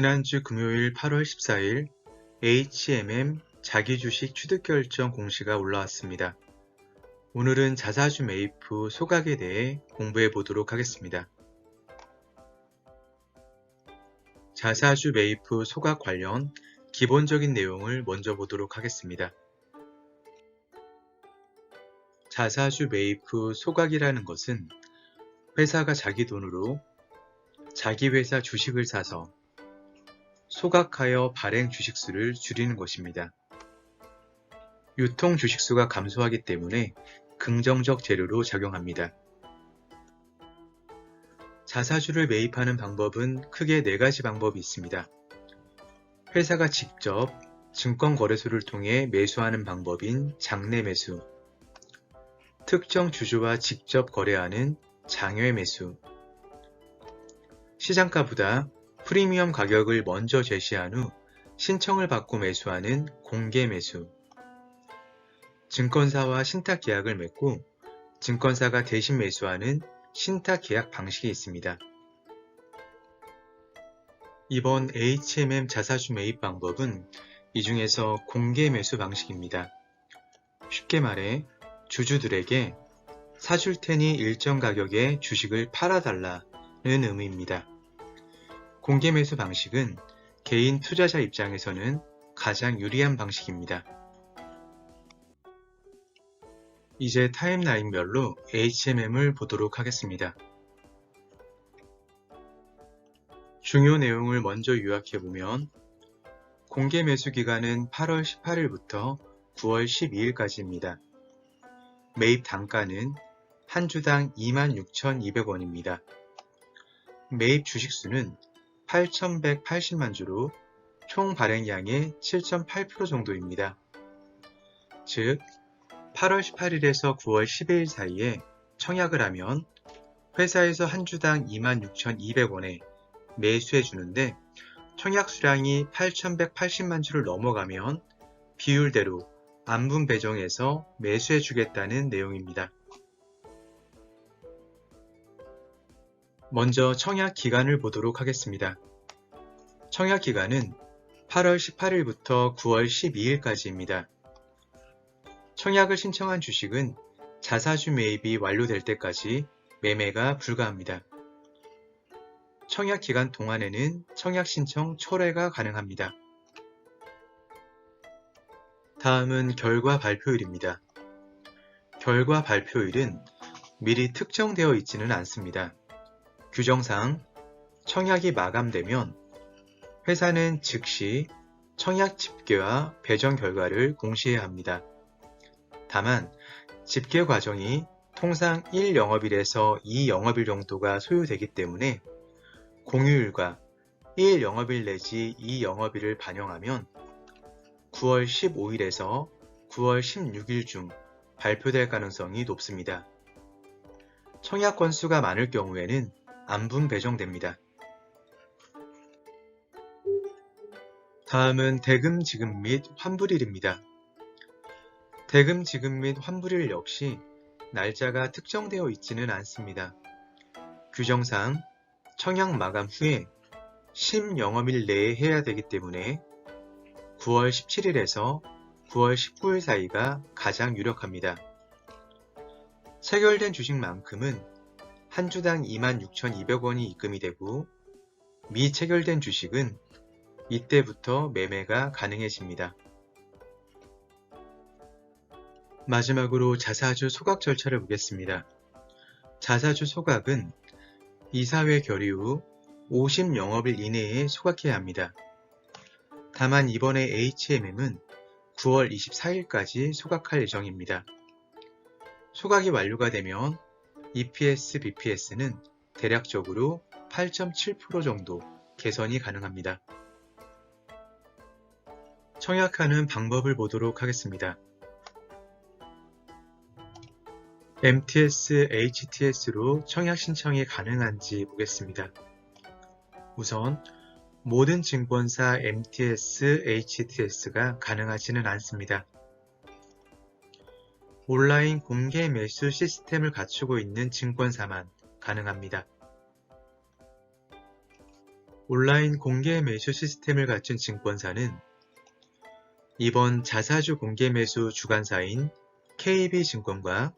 지난주 금요일 8월 14일 HMM 자기주식 취득결정 공시가 올라왔습니다. 오늘은 자사주 매입 후 소각에 대해 공부해 보도록 하겠습니다. 자사주 매입 후 소각 관련 기본적인 내용을 먼저 보도록 하겠습니다. 자사주 매입 후 소각이라는 것은 회사가 자기 돈으로 자기 회사 주식을 사서 소각하여 발행 주식수를 줄이는 것입니다. 유통 주식수가 감소하기 때문에 긍정적 재료로 작용합니다. 자사주를 매입하는 방법은 크게 네 가지 방법이 있습니다. 회사가 직접 증권거래소를 통해 매수하는 방법인 장내 매수, 특정 주주와 직접 거래하는 장외 매수, 시장가보다 프리미엄 가격을 먼저 제시한 후 신청을 받고 매수하는 공개 매수, 증권사와 신탁 계약을 맺고 증권사가 대신 매수하는 신탁 계약 방식이 있습니다. 이번 HMM 자사주 매입 방법은 이 중에서 공개 매수 방식입니다. 쉽게 말해 주주들에게 사줄 테니 일정 가격에 주식을 팔아달라는 의미입니다. 공개 매수 방식은 개인 투자자 입장에서는 가장 유리한 방식입니다. 이제 타임라인별로 HMM을 보도록 하겠습니다. 중요 내용을 먼저 요약해보면 공개 매수 기간은 8월 18일부터 9월 12일까지입니다. 매입 단가는 한 주당 26,200원입니다. 매입 주식수는 8,180만 주로 총 발행량의 7.8% 정도입니다. 즉, 8월 18일에서 9월 12일 사이에 청약을 하면 회사에서 한 주당 26,200원에 매수해 주는데 청약 수량이 8,180만 주를 넘어가면 비율대로 안분 배정해서 매수해 주겠다는 내용입니다. 먼저 청약 기간을 보도록 하겠습니다. 청약 기간은 8월 18일부터 9월 12일까지입니다. 청약을 신청한 주식은 자사주 매입이 완료될 때까지 매매가 불가합니다. 청약 기간 동안에는 청약 신청 철회가 가능합니다. 다음은 결과 발표일입니다. 결과 발표일은 미리 특정되어 있지는 않습니다. 규정상 청약이 마감되면 회사는 즉시 청약 집계와 배정 결과를 공시해야 합니다. 다만 집계 과정이 통상 1영업일에서 2영업일 정도가 소요되기 때문에 공휴일과 1영업일 내지 2영업일을 반영하면 9월 15일에서 9월 16일 중 발표될 가능성이 높습니다. 청약 건수가 많을 경우에는 안분 배정됩니다. 다음은 대금 지급 및 환불일입니다. 대금 지급 및 환불일 역시 날짜가 특정되어 있지는 않습니다. 규정상 청약 마감 후에 10영업일 내에 해야 되기 때문에 9월 17일에서 9월 19일 사이가 가장 유력합니다. 체결된 주식만큼은 한 주당 26,200원이 입금이 되고 미체결된 주식은 이때부터 매매가 가능해집니다. 마지막으로 자사주 소각 절차를 보겠습니다. 자사주 소각은 이사회 결의 후 50영업일 이내에 소각해야 합니다. 다만 이번에 HMM은 9월 24일까지 소각할 예정입니다. 소각이 완료가 되면 EPS, BPS는 대략적으로 8.7% 정도 개선이 가능합니다. 청약하는 방법을 보도록 하겠습니다. MTS, HTS로 청약 신청이 가능한지 보겠습니다. 우선 모든 증권사 MTS, HTS가 가능하지는 않습니다. 온라인 공개 매수 시스템을 갖추고 있는 증권사만 가능합니다. 온라인 공개 매수 시스템을 갖춘 증권사는 이번 자사주 공개 매수 주관사인 KB증권과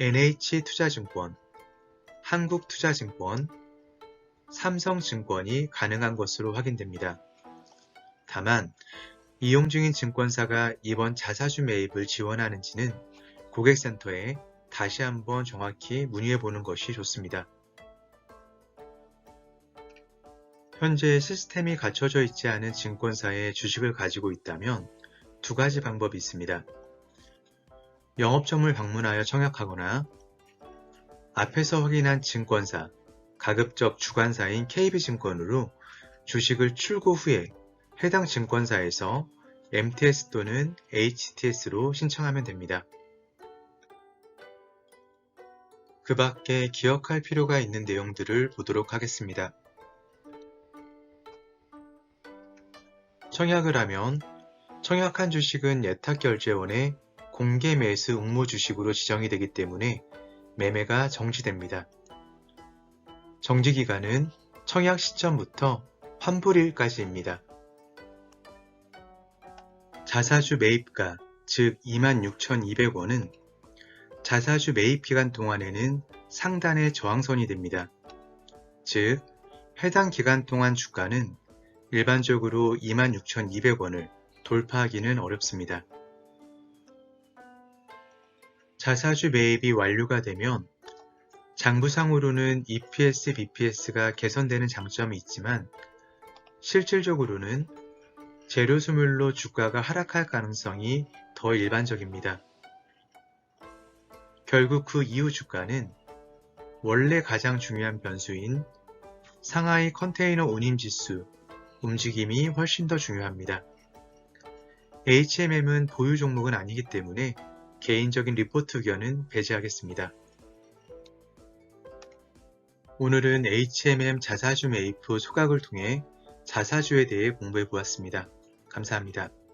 NH투자증권, 한국투자증권, 삼성증권이 가능한 것으로 확인됩니다. 다만 이용 중인 증권사가 이번 자사주 매입을 지원하는지는 고객센터에 다시 한번 정확히 문의해 보는 것이 좋습니다. 현재 시스템이 갖춰져 있지 않은 증권사에 주식을 가지고 있다면 두 가지 방법이 있습니다. 영업점을 방문하여 청약하거나 앞에서 확인한 증권사, 가급적 주관사인 KB증권으로 주식을 출고 후에 해당 증권사에서 MTS 또는 HTS로 신청하면 됩니다. 그 밖에 기억할 필요가 있는 내용들을 보도록 하겠습니다. 청약을 하면 청약한 주식은 예탁결제원의 공개 매수 응모 주식으로 지정이 되기 때문에 매매가 정지됩니다. 정지기간은 청약 시점부터 환불일까지입니다. 자사주 매입가, 즉 26,200원은 자사주 매입 기간 동안에는 상단의 저항선이 됩니다. 즉, 해당 기간 동안 주가는 일반적으로 26,200원을 돌파하기는 어렵습니다. 자사주 매입이 완료가 되면 장부상으로는 EPS, BPS가 개선되는 장점이 있지만 실질적으로는 재료 수물로 주가가 하락할 가능성이 더 일반적입니다. 결국 그 이후 주가는 원래 가장 중요한 변수인 상하이 컨테이너 운임 지수 움직임이 훨씬 더 중요합니다. HMM은 보유 종목은 아니기 때문에 개인적인 리포트 의견은 배제하겠습니다. 오늘은 HMM 자사주 매입 후 소각을 통해 자사주에 대해 공부해 보았습니다. 감사합니다.